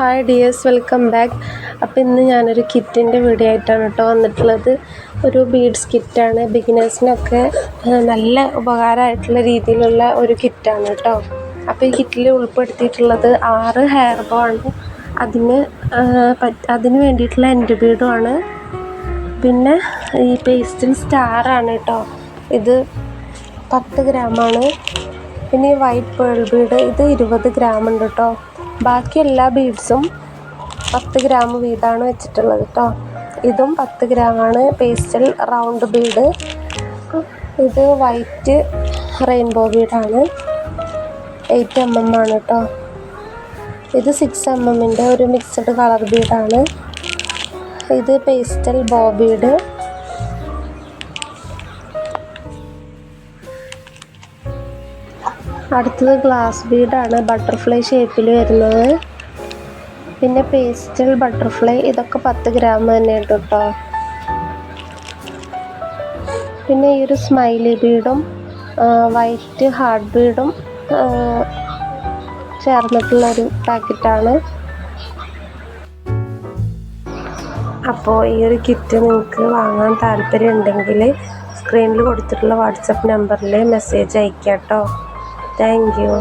Hi dears welcome back അപ്പോൾ ഇന്ന് ഞാനൊരു കിറ്റിന്റെ വീഡിയോ ആയിട്ടാണ് കേട്ടോ വന്നിട്ടുള്ളത്. ഒരു ബീഡ്സ് കിറ്റാണ്. ബിഗിനേഴ്സിനൊക്കെ നല്ല ഉപകാരമായിട്ടുള്ള രീതിയിലുള്ള ഒരു കിറ്റാണ് കേട്ടോ. അപ്പോൾ ഈ കിറ്റിൽ ഉൾപ്പെടുത്തിയിട്ടുള്ളത് ആറ് ഹെയർ ബോ ആണ്. അതിന് അതിന് വേണ്ടിയിട്ടുള്ള എന്റെ ബീഡുമാണ് പിന്നെ ഈ പേസ്റ്റിൽ സ്റ്റാറാണ് കേട്ടോ. ഇത് പത്ത് ഗ്രാമാണ് പിന്നെ ഈ വൈറ്റ് പേൾ ബീഡ് ഇത് ഇരുപത് ഗ്രാം ഉണ്ട് കേട്ടോ. ബാക്കി എല്ലാ ബീഡ്സും പത്ത് ഗ്രാം വീതമാണ് വെച്ചിട്ടുള്ളത് കേട്ടോ ഇതും പത്ത് ഗ്രാമാണ്. Pastel round bead. ഇത് വൈറ്റ് റെയിൻബോ ബീഡാണ്. എയ്റ്റ് എം എം ആണ് കേട്ടോ ഇത് സിക്സ് എം എമ്മിന്റെ ഒരു മിക്സഡ് കളർ ബീഡാണ്. ഇത് പേസ്റ്റൽ ബോ ബീഡ്. അടുത്തത് ഗ്ലാസ് ബീഡാണ് ബട്ടർഫ്ലൈ ഷേപ്പിൽ വരുന്നത്. പിന്നെ പേസ്റ്റൽ ബട്ടർഫ്ലൈ ഇതൊക്കെ പത്ത് ഗ്രാം തന്നെ ഉണ്ട് കേട്ടോ പിന്നെ ഈ ഒരു സ്മൈലി ബീഡും വൈറ്റ് ഹാർട്ട് ബീഡും ചേർന്നിട്ടുള്ളൊരു പാക്കറ്റാണ് അപ്പോൾ ഈ ഒരു കിറ്റ് നിങ്ങൾക്ക് വാങ്ങാൻ താല്പര്യം ഉണ്ടെങ്കിൽ സ്ക്രീനിൽ കൊടുത്തിട്ടുള്ള വാട്സപ്പ് നമ്പറിൽ മെസ്സേജ് അയക്കാം കേട്ടോ താങ്ക് യു